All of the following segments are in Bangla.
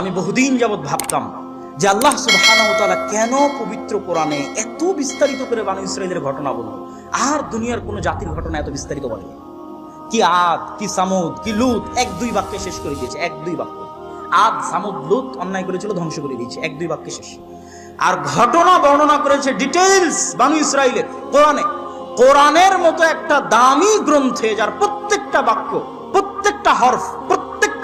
আমি বহুদিন যাবৎ ভাবতাম যে আল্লাহ তাআলা কেন পবিত্র কোরআনে এত বিস্তারিত করে বানু ইসরাইলের ঘটনা বলল? আর দুনিয়ার কোনো জাতির ঘটনা এত বিস্তারিত বলেনি কি আদ, কি সামুদ, কি লুত, এক দুই বাক্যে শেষ করে দিয়েছে, এক দুই বাক্য। আদ, সামুদ, লুত অন্যায় করেছিল, ধ্বংস করে দিয়েছে, এক দুই বাক্যে শেষ। আর ঘটনা বর্ণনা করেছে ডিটেলস বানু ইসরাইলের কোরআনে। কোরআনের মতো একটা দামি গ্রন্থে যার প্রত্যেকটা বাক্য, প্রত্যেকটা হরফ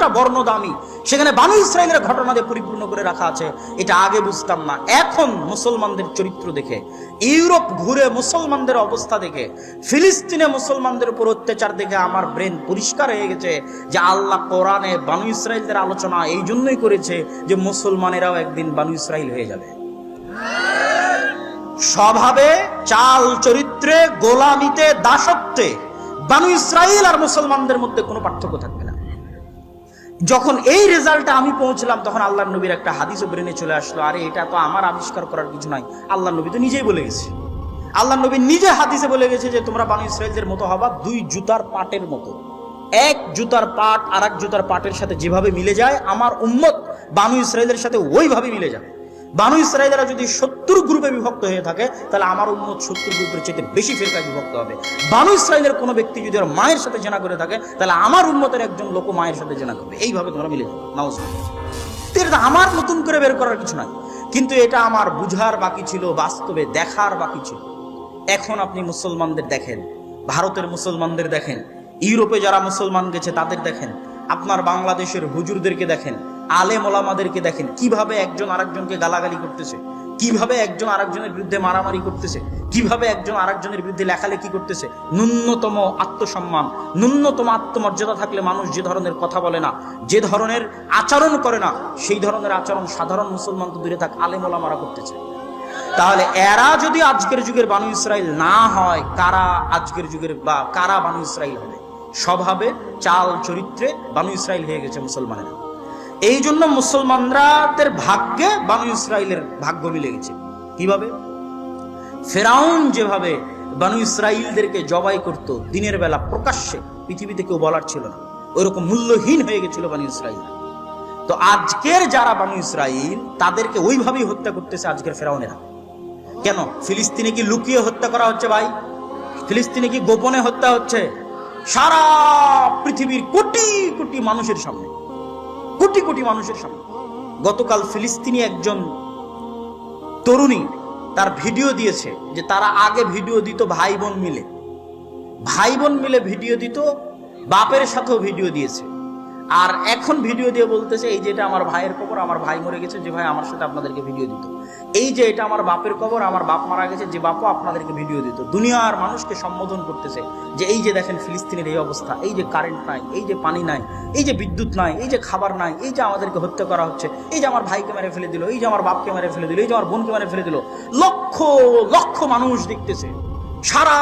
প্রত্যেকটা বর্ণ দামি সেখানে বানু ইসরায়েলের ঘটনা পরিপূর্ণ করে রাখা আছে। এটা আগে বুঝতাম না। এখন মুসলমানদের চরিত্র দেখে, ইউরোপ ঘুরে মুসলমানদের অবস্থা দেখে, ফিলিস্তিনে মুসলমানদের উপর অত্যাচার দেখে আমার ব্রেন পরিষ্কার হয়ে গেছে যে আল্লাহ কোরআনে বানু ইসরায়েলদের আলোচনা এই জন্যই করেছে যে মুসলমানেরাও একদিন বানু ইসরায়েল হয়ে যাবে। স্বভাবে, চাল চরিত্রে, গোলামিতে, দাসত্বে বানু ইসরায়েল আর মুসলমানদের মধ্যে কোনো পার্থক্য থাকবে যখন এই রেজাল্টটা আমি পৌঁছলাম, তখন আল্লাহ নবীর একটা হাদিসও ব্রেনে চলে আসলো, আরে, এটা তো আমার আবিষ্কার করার কিছু নয় আল্লাহ নবী তো নিজেই বলে গেছে। আল্লাহ নবী নিজে হাদিসে বলে গেছে যে, তোমরা বানু ইসরায়েলদের মতো হবা দুই জুতার পাটের মতো। এক জুতার পাট আর এক জুতার পাটের সাথে যেভাবে মিলে যায়, আমার উম্মত বানু ইসরায়েলের সাথে ওইভাবে মিলে যাবে। বানু ইসরায়েলরা যদি সত্তর গ্রুপে বিভক্ত হয়ে থাকে, তাহলে আমার উম্মত সত্তর গ্রুপের চেয়ে বেশি ফেরকায় বিভক্ত হবে। বানু ইসরায়েলের কোনো ব্যক্তি যদি ওর মায়ের সাথে জেনা করে থাকে, তাহলে আমার উম্মতের একজন লোক মায়ের সাথে জেনা করবে। এইভাবে তোমরা মিলে নাউজ এটা আমার নতুন করে বের করার কিছু নাই কিন্তু এটা আমার বুঝার বাকি ছিল, বাস্তবে দেখার বাকি ছিল। এখন আপনি মুসলমানদের দেখেন, ভারতের মুসলমানদের দেখেন, ইউরোপে যারা মুসলমান গেছে তাদের দেখেন, আপনার বাংলাদেশের হুজুরদেরকে দেখেন আলেম ওলামাদেরকে দেখেন, কীভাবে একজন আরেকজনকে গালাগালি করতেছে? কীভাবে একজন আরেকজনের বিরুদ্ধে মারামারি করতেছে? কীভাবে একজন আরেকজনের বিরুদ্ধে লেখালেখি করতেছে? ন্যূনতম আত্মসম্মান, ন্যূনতম আত্মমর্যাদা থাকলে মানুষ যে ধরনের কথা বলে না, যে ধরনের আচরণ করে না, সেই ধরনের আচরণ সাধারণ মুসলমান তো দূরে থাক, আলেম ওলামারা করতেছে। তাহলে এরা যদি আজকের যুগের বানু ইসরায়েল না হয়, কারা আজকের যুগের বা কারা বানু ইসরায়েল হবে? স্বভাবে, চাল, চরিত্রে বানু ইসরায়েল হয়ে গেছে মুসলমানেরা। এই জন্য মুসলমানরাদের ভাগ্যে বানু ইসরায়েলের ভাগ্য মিলে গেছে। কীভাবে? ফেরাউন যেভাবে বানু ইসরায়েলদেরকে জবাই করত, দিনের বেলা প্রকাশ্যে পৃথিবীতে কেউ বলার ছিল না। ওইরকম মূল্যহীন হয়ে গেছিল বানু ইসরায়েল তো আজকের যারা বানু ইসরায়েল তাদেরকে ওইভাবেই হত্যা করতেছে আজকের ফেরাউনেরা। কেন? ফিলিস্তিনে কি লুকিয়ে হত্যা করা হচ্ছে ভাই? ফিলিস্তিনে কি গোপনে হত্যা হচ্ছে? সারা পৃথিবীর কোটি কোটি মানুষের সামনে। কোটি কোটি মানুষের সামনে। গতকাল ফিলিস্তিনি একজন তরুণী তার ভিডিও দিয়েছে যে তারা আগে ভিডিও দিত ভাই বোন মিলে। ভাই বোন মিলে ভিডিও দিত, বাপের সাথেও ভিডিও দিয়েছে। আর এখন ভিডিও দিয়ে বলতেছে এই যে এটা আমার ভাইয়ের কবর আমার ভাই মরে গেছে যে ভাই আমার সাথে আপনাদেরকে ভিডিও দিত এই যে এটা আমার বাপের কবর আমার বাপ মারা গেছে যে বাপও আপনাদেরকে ভিডিও দিত দুনিয়ার মানুষকে সম্বোধন করতেছে যে এই যে দেখেন ফিলিস্তিনের এই অবস্থা এই যে কারেন্ট নাই এই যে পানি নাই এই যে বিদ্যুৎ নাই এই যে খাবার নাই এই যে আমাদেরকে হত্যা করা হচ্ছে এই যে আমার ভাইকে মেরে ফেলে দিল এই যে আমার বাপকে মেরে ফেলে দিল এই যে আমার বোনকে মেরে ফেলে দিল লক্ষ লক্ষ মানুষ দেখতেছে সারা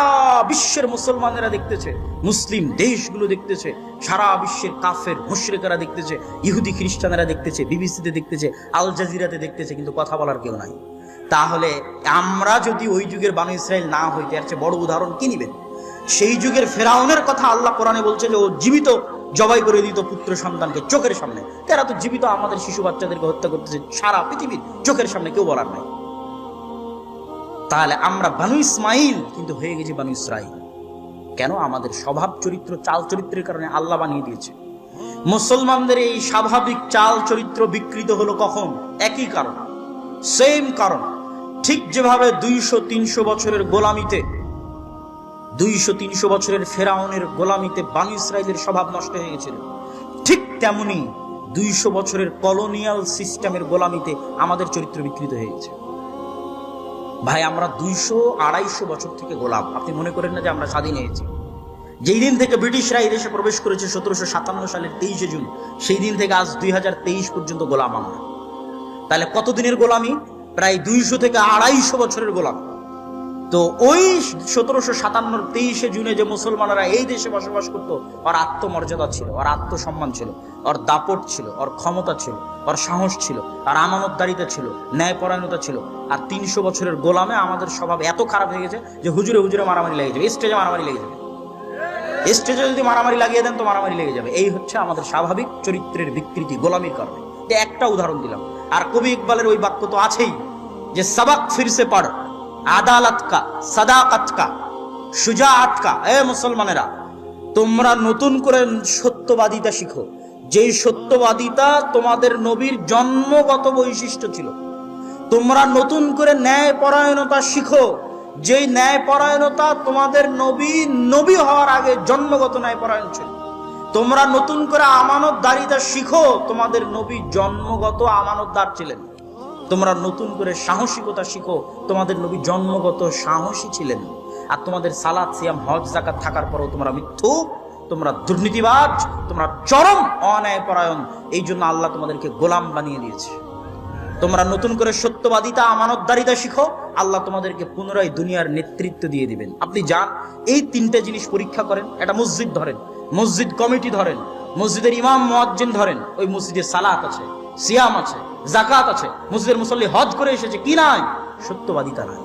বিশ্বের মুসলমানেরা দেখতেছে, মুসলিম দেশগুলো দেখতেছে, সারা বিশ্বের কাফের, মুশরিকেরা দেখতেছে, ইহুদি খ্রিস্টানেরা দেখতেছে, বিবিসিতে দেখতেছে, আল জাজিরাতে দেখতেছে, কিন্তু কথা বলার কেউ নাই। তাহলে আমরা যদি ওই যুগের বানু ইসরায়েল না হইতে এর চেয়ে বড় উদাহরণ কি নিবেন সেই যুগের ফেরাউনের কথা আল্লাহ কোরআনে বলছে যে, ও জীবিত, জবাই করে দিত পুত্র সন্তানকে চোখের সামনে। তারা তো জীবিত, আমাদের শিশু বাচ্চাদেরকে হত্যা করতেছে, সারা পৃথিবীর চোখের সামনে কেউ বলার নাই। তাহলে আমরা বানু ইসমাইল কিন্তু হয়ে গেছি বানু ইসরাইল। কেন? আমাদের স্বভাব চরিত্র, চাল চরিত্রের কারণে আল্লাহ বানিয়ে দিয়েছে। মুসলমানদের এই স্বাভাবিক চাল চরিত্র বিকৃত হলো কখন? একই কারণ। সেম কারণ। ঠিক যেভাবে দুইশো, তিনশো বছরের গোলামিতে, দুইশো, তিনশো বছরের ফেরাউনের গোলামিতে বানু ইসরায়েলের স্বভাব নষ্ট হয়ে গেছিল, ঠিক তেমনি দুইশো বছরের কলোনিয়াল সিস্টেমের গোলামিতে আমাদের চরিত্র বিকৃত হয়ে গেছে। ভাই, আমরা দুইশো আড়াইশো বছর থেকে গোলাম। আপনি মনে করেন না যে আমরা স্বাধীন হয়েছি? যেই দিন থেকে ব্রিটিশরা এই দেশে প্রবেশ করেছে সতেরোশো সাতান্ন সালের তেইশে জুন, সেই দিন থেকে আজ দুই হাজার তেইশ পর্যন্ত গোলাম আমরা। তাহলে কতদিনের গোলামি? প্রায় দুইশো থেকে আড়াইশো বছরের গোলাম। তো ওই সতেরোশো সাতান্নর তেইশে জুনে যে মুসলমানরা এই দেশে বসবাস করতো, ওর আত্মমর্যাদা ছিল, ওর আত্মসম্মান ছিল, ওর দাপট ছিল, ওর ক্ষমতা ছিল, ওর সাহস ছিল, আর আমানতদারিতা ছিল, ন্যায়পরায়ণতা ছিল। আর তিনশো বছরের গোলামে আমাদের স্বভাব এত খারাপ হয়ে গেছে যে হুজুরে হুজুরে মারামারি লেগে যাবে, স্টেজে মারামারি লেগে যাবে। স্টেজে যদি মারামারি লাগিয়ে দেন তো মারামারি লেগে যাবে। এই হচ্ছে আমাদের স্বাভাবিক চরিত্রের বিকৃতি, গোলামির কারণে। একটা উদাহরণ দিলাম। আর কবি ইকবালের ওই বাক্য তো আছেই, যে সবাক ফিরসে পড়। আদালত কা সাদাকাত কা সুজাআত কা এ মুসলমানেরা, তোমরা নতুন করে সত্যবাদিতা শিখো। যেই সত্যবাদিতা তোমাদের নবীর জন্মগত বৈশিষ্ট্য ছিল। তোমরা নতুন করে ন্যায় পরায়ণতা শিখো। যেই ন্যায় পরায়ণতা তোমাদের নবী নবী হওয়ার আগে জন্মগত ন্যায় পরায়ণ ছিল। তোমরা নতুন করে আমানত দারিতা শিখো। তোমাদের নবী জন্মগত আমানতদার ছিলেন। তোমরা নতুন করে সাহসিকতা শিখো। তোমাদের নবী জন্মগত সাহসী ছিলেন। আর তোমাদের সালাদ সিয়াম, হজ জাকাত থাকার পরেও তোমরা মিথ্যু, তোমরা দুর্নীতিবাজ, তোমরা চরম অন্যায় পরায়ণ এই জন্য আল্লাহ তোমাদেরকে গোলাম বানিয়ে দিয়েছে। তোমরা নতুন করে সত্যবাদিতা, আমানতদারিতা শিখো। আল্লাহ তোমাদেরকে পুনরায় দুনিয়ার নেতৃত্ব দিয়ে দিবেন। আপনি যান, এই তিনটে জিনিস পরীক্ষা করেন। একটা মসজিদ ধরেন, মসজিদ কমিটি ধরেন, মসজিদের ইমাম, মুয়াজ্জিন ধরেন, ওই মসজিদে সালাত আছে। সিয়াম আছে জাকাত আছে। মসজিদের মুসল্লি হজ করে এসেছে, কি নাই? সত্যবাদিতা নাই,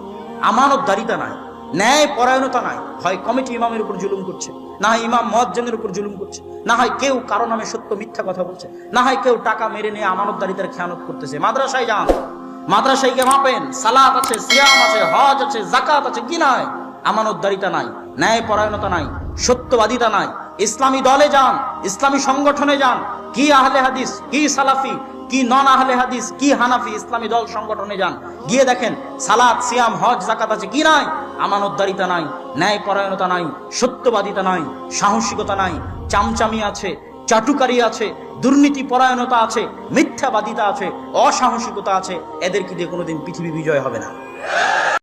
আমানতদারিতা নাই, ন্যায় পরায়ণতা নাই। হয় কমিটি ইমামের উপর জুলুম করছে, না হয় ইমাম মহাজ্জনের উপর জুলুম করছে, না হয় কেউ কারও নামে সত্য মিথ্যা কথা বলছে, না হয় কেউ টাকা মেরে নিয়ে আমানতদারিতার খেয়ানত করতেছে। মাদ্রাসায় যান, মাদ্রাসায় গিয়ে মাপেন, সালাত আছে, সিয়াম আছে, হজ আছে জাকাত আছে, কি নাই? আমানতদারিতা নাই, ন্যায় পরায়ণতা নাই, সত্যবাদিতা নাই। ইসলামী দলে যান, ইসলামী সংগঠনে যান, কি আহলে হাদিস, কি সালাফি কি নন আহলে হাদিস, কি হানাফি ইসলামী দল সংগঠনে যান? গিয়ে দেখেন সালাদ সিয়াম, হজ জাকাত আছে কি নাই? আমানতদারিতা নাই ন্যায় পরায়ণতা নাই, সত্যবাদিতা নাই, সাহসিকতা নাই, চামচামি আছে, চাটুকারি আছে দুর্নীতি পরায়ণতা আছে, মিথ্যাবাদিতা আছে, অসাহসিকতা আছে, এদের কি দিয়ে কোনোদিন পৃথিবী বিজয় হবে না?